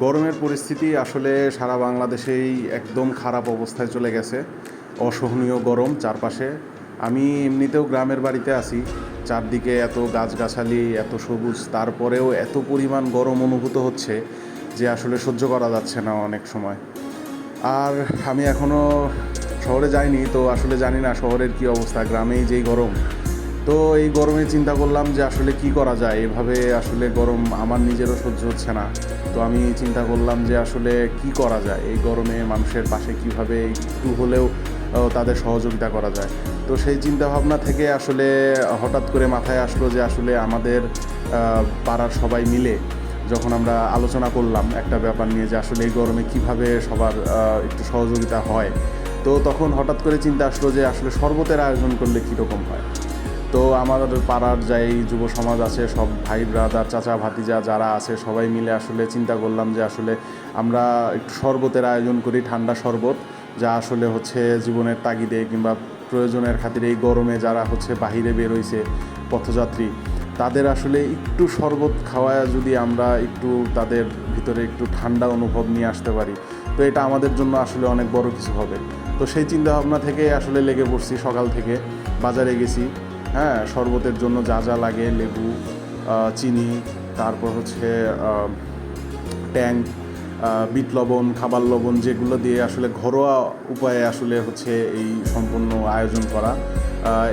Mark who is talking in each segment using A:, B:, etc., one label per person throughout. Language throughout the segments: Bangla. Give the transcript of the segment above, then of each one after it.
A: গরমের পরিস্থিতি আসলে সারা বাংলাদেশেই একদম খারাপ অবস্থায় চলে গেছে। অসহনীয় গরম চারপাশে। আমি এমনিতেও গ্রামের বাড়িতে আছি। চারদিকে এত গাছগাছালি, এত সবুজ, তারপরেও এত পরিমাণ গরম অনুভূত হচ্ছে যে আসলে সহ্য করা যাচ্ছে না অনেক সময়। আর আমি এখনও শহরে যাইনি, তো আসলে জানি না শহরের কি অবস্থা। গ্রামেই যেই গরম তো এই গরমে চিন্তা করলাম যে আসলে কি করা যায়? এভাবে আসলে গরম আমার নিজেরও সহ্য হচ্ছে না। তো আমি চিন্তা করলাম যে আসলে কি করা যায়? এই গরমে মানুষের পাশে কীভাবে একটু হলেও তাদের সহযোগিতা করা যায়? তো সেই চিন্তা ভাবনা থেকে আসলে হঠাৎ করে মাথায় আসলো যে আসলে আমাদের পাড়ার সবাই মিলে যখন আমরা আলোচনা করলাম একটা ব্যাপার নিয়ে যে আসলে এই গরমে কীভাবে সবার একটু সহযোগিতা হয়। তো তখন হঠাৎ করে চিন্তা আসলো যে আসলে শরবতের আয়োজন করলে কীরকম হয়? তো আমাদের পাড়ার যাই যুব সমাজ আছে, সব ভাই ব্রাদার চাচা, ভাতিজা যারা আছে, সবাই মিলে আসলে চিন্তা করলাম যে আসলে আমরা একটু শরবতের আয়োজন করি, ঠান্ডা শরবত, যা আসলে হচ্ছে জীবনের তাগিদে কিংবা প্রয়োজনের খাতিরে এই গরমে যারা হচ্ছে বাহিরে বেরোইছে, পথযাত্রী, তাদের আসলে একটু শরবত খাওয়ায় যদি আমরা একটু তাদের ভিতরে একটু ঠান্ডা অনুভব নিয়ে আসতে পারি, তো এটা আমাদের জন্য আসলে অনেক বড় কিছু হবে। তো সেই চিন্তা ভাবনা থেকে আসলে লেগে পড়ছি সকাল থেকে, বাজারে গেছি। হ্যাঁ শরবতের জন্য যা যা লাগে, লেবু চিনি, তারপর হচ্ছে ট্যাং বিট লবণ, খাবার লবণ যেগুলো দিয়ে আসলে ঘরোয়া উপায়ে আসলে হচ্ছে এই সম্পূর্ণ আয়োজন করা।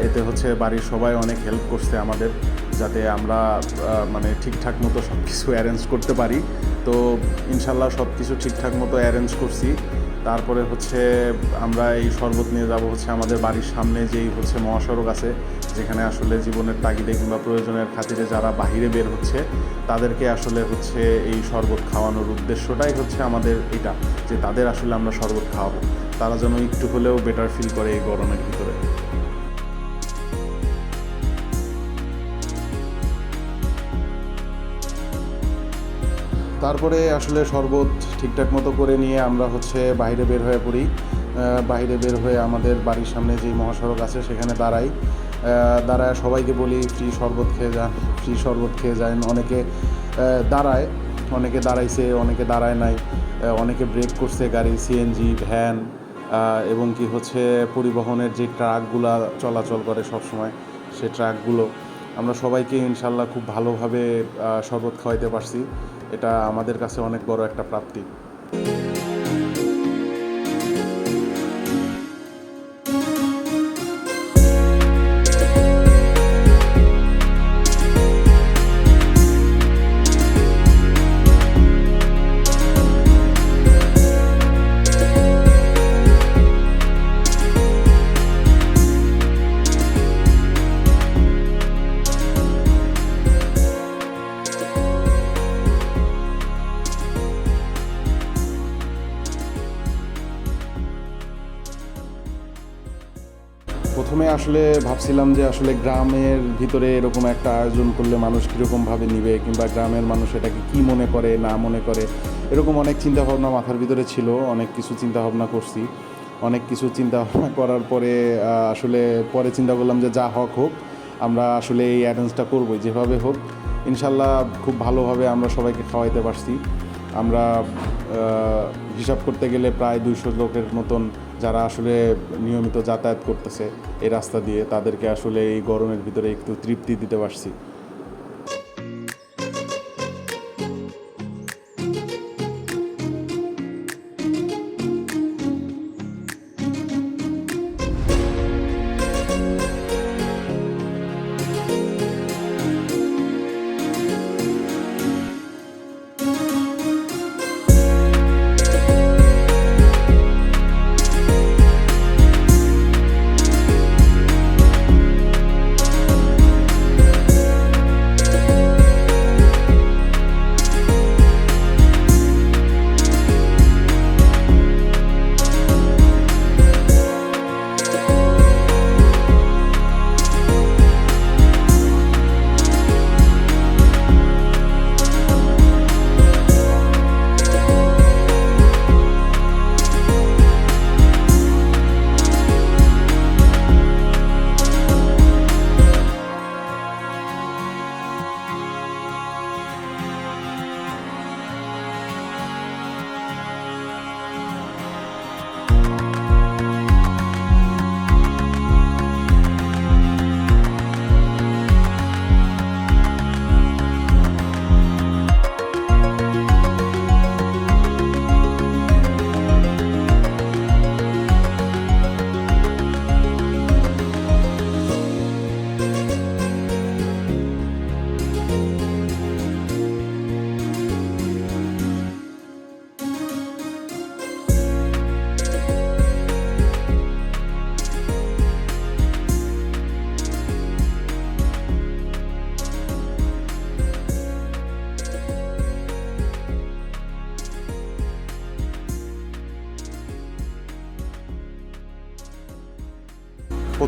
A: এতে হচ্ছে বাড়ির সবাই অনেক হেল্প করছে আমাদের, যাতে আমরা মানে ঠিকঠাক মতো সব কিছু অ্যারেঞ্জ করতে পারি। তো ইনশাল্লাহ সব কিছু ঠিকঠাক মতো অ্যারেঞ্জ করছি। তারপরে হচ্ছে আমরা এই শরবত নিয়ে যাব হচ্ছে আমাদের বাড়ির সামনে যেই হচ্ছে মহাসড়ক আছে যেখানে আসলে জীবনের তাগিদে কিংবা প্রয়োজনের খাতিরে যারা বাহিরে বের হচ্ছে, তাদেরকে আসলে হচ্ছে এই শরবত খাওয়ানোর উদ্দেশ্যটাই হচ্ছে আমাদের এটা, যে তাদের আসলে আমরা শরবত খাওয়াবো। তারা যেন একটু হলেও বেটার ফিল করে এই গরমের ভিতরে। তারপরে আসলে শরবত ঠিকঠাক মতো করে নিয়ে আমরা হচ্ছে বাইরে বের হয়ে পড়ি। বাইরে বের হয়ে আমাদের বাড়ির সামনে যেই মহাসড়ক আছে, সেখানে দাঁড়াই। দাঁড়ায়, সবাইকে বলি, ফ্রি শরবত খেয়ে যান ফ্রি শরবত খেয়ে যান অনেকে দাঁড়ায়, অনেকে দাঁড়াইছে, অনেকে দাঁড়ায় নাই অনেকে ব্রেক করছে গাড়ি সিএনজি ভ্যান এবং কি হচ্ছে, পরিবহনের যে ট্রাকগুলো চলাচল করে সব সময় সে ট্রাকগুলো। আমরা সবাইকে ইনশাল্লাহ খুব ভালোভাবে শরবত খাওয়াইতে পারছি। এটা আমাদের কাছে অনেক বড় একটা প্রাপ্তি। প্রথমে আসলে ভাবছিলাম যে আসলে গ্রামের ভিতরে এরকম একটা আয়োজন করলে মানুষ কীরকমভাবে নিবে কিংবা গ্রামের মানুষ এটাকে কী মনে করে, না মনে করে, এরকম অনেক চিন্তাভাবনা মাথার ভিতরে ছিল, অনেক কিছু চিন্তাভাবনা করছি। অনেক কিছু চিন্তাভাবনা করার পরে আসলে পরে চিন্তা করলাম যে যা হক হোক, আমরা আসলে এই অ্যারেঞ্জটা করবোই যেভাবে হোক। ইনশাল্লাহ খুব ভালোভাবে আমরা সবাইকে খাওয়াইতে পারছি। আমরা হিসাব করতে গেলে প্রায় দুইশো লোকের মতন যারা আসলে নিয়মিত যাতায়াত করতেছে এই রাস্তা দিয়ে, তাদেরকে আসলে এই গরমের ভিতরে একটু তৃপ্তি দিতে পারছি।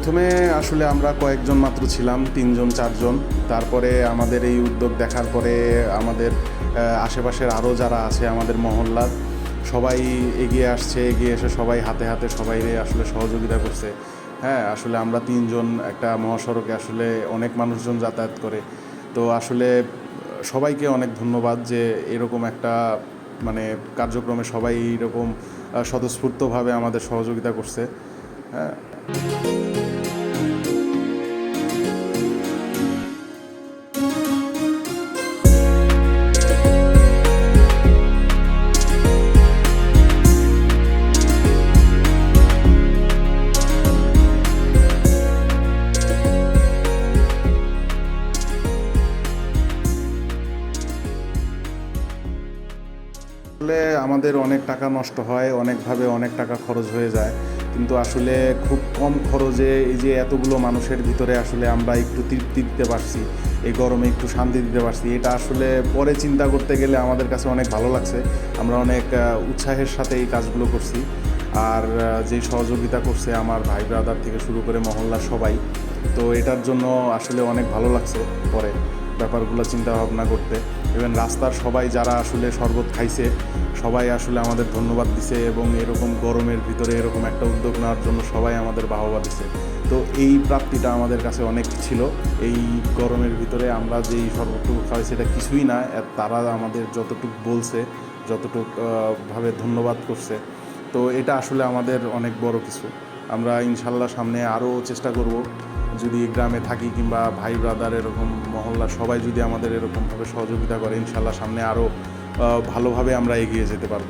A: প্রথমে আসলে আমরা কয়েকজন মাত্র ছিলাম, তিনজন, চারজন। তারপরে আমাদের এই উদ্যোগ দেখার পরে আমাদের আশেপাশের আরও যারা আছে আমাদের মহল্লার, সবাই এগিয়ে আসছে, এগিয়ে এসে সবাই হাতে হাতে সবাই আসলে সহযোগিতা করছে। হ্যাঁ আসলে আমরা তিনজন একটা মহাসড়কে আসলে অনেক মানুষজন যাতায়াত করে। তো আসলে সবাইকে অনেক ধন্যবাদ যে এরকম একটা মানে কার্যক্রমে সবাই এরকম স্বতঃস্ফূর্তভাবে আমাদের সহযোগিতা করছে। হ্যাঁ। আমাদের অনেক টাকা নষ্ট হয়, অনেকভাবে অনেক টাকা খরচ হয়ে যায়। কিন্তু আসলে খুব কম খরচে এই যে এতগুলো মানুষের ভিতরে আসলে আমরা একটু তৃপ্তি দিতে পারছি, এই গরমে একটু শান্তি দিতে পারছি। এটা আসলে পরে চিন্তা করতে গেলে আমাদের কাছে অনেক ভালো লাগছে। আমরা অনেক উৎসাহের সাথে এই কাজগুলো করছি। আর যে সহযোগিতা করছে আমার ভাই ব্রাদার থেকে শুরু করে মহল্লার সবাই, তো এটার জন্য আসলে অনেক ভালো লাগছে পরে ব্যাপারগুলো চিন্তা ভাবনা করতে। ইভেন রাস্তার সবাই যারা আসলে শরবত খাইছে সবাই আসলে আমাদের ধন্যবাদ দিছে এবং এরকম গরমের ভিতরে এরকম একটা উদ্যোগ নেওয়ার জন্য সবাই আমাদের বাহবা দিছে। তো এই প্রাপ্তিটা আমাদের কাছে অনেক ছিল। এই গরমের ভিতরে আমরা যেই শরবতটুকু খাওয়াই সেটা কিছুই না তারা আমাদের যতটুকু বলছে, যতটুকু ভাবে ধন্যবাদ করছে। তো এটা আসলে আমাদের অনেক বড় কিছু। আমরা ইনশাল্লাহ সামনে আরও চেষ্টা করব। যদি গ্রামে থাকি কিংবা ভাই ব্রাদার এরকম মহল্লা সবাই যদি আমাদের এরকমভাবে সহযোগিতা করে, ইনশাল্লাহ সামনে আরও ভালোভাবে আমরা এগিয়ে যেতে পারব।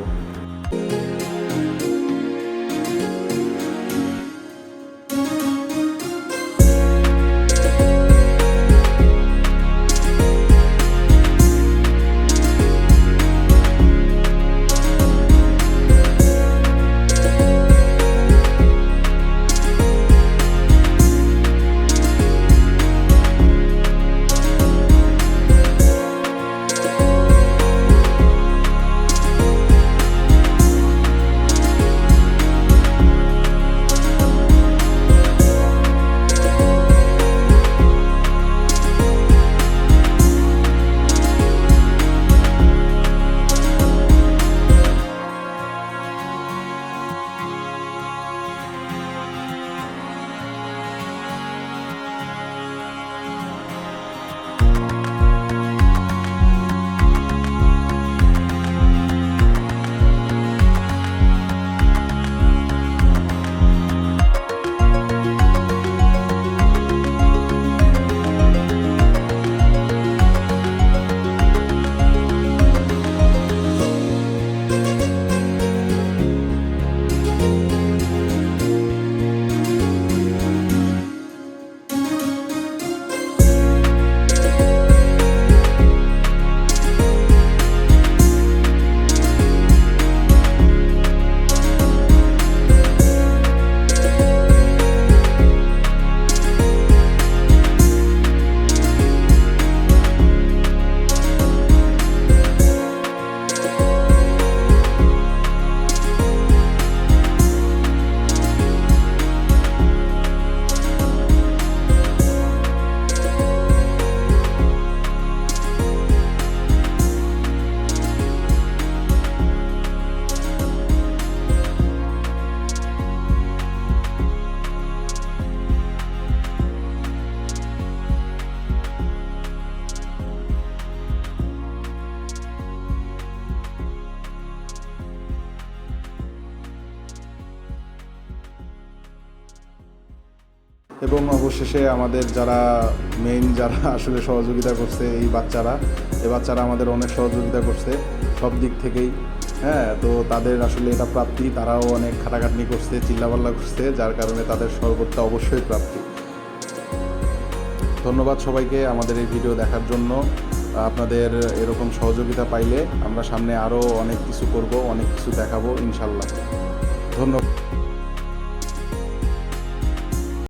A: এবং অবশেষে আমাদের যারা মেইন যারা আসলে সহযোগিতা করছে এই বাচ্চারা এই বাচ্চারা আমাদের অনেক সহযোগিতা করছে সব দিক থেকেই। হ্যাঁ তো তাদের আসলে এটা প্রাপ্তি, তারাও অনেক খাটাখাটনি করছে, চিল্লাপাল্লা করছে, যার কারণে তাদের সর্বত্র অবশ্যই প্রাপ্তি। ধন্যবাদ সবাইকে আমাদের এই ভিডিও দেখার জন্য। আপনাদের এরকম সহযোগিতা পাইলে আমরা সামনে আরও অনেক কিছু করব, অনেক কিছু দেখাবো, ইনশাল্লাহ। ধন্যবাদ।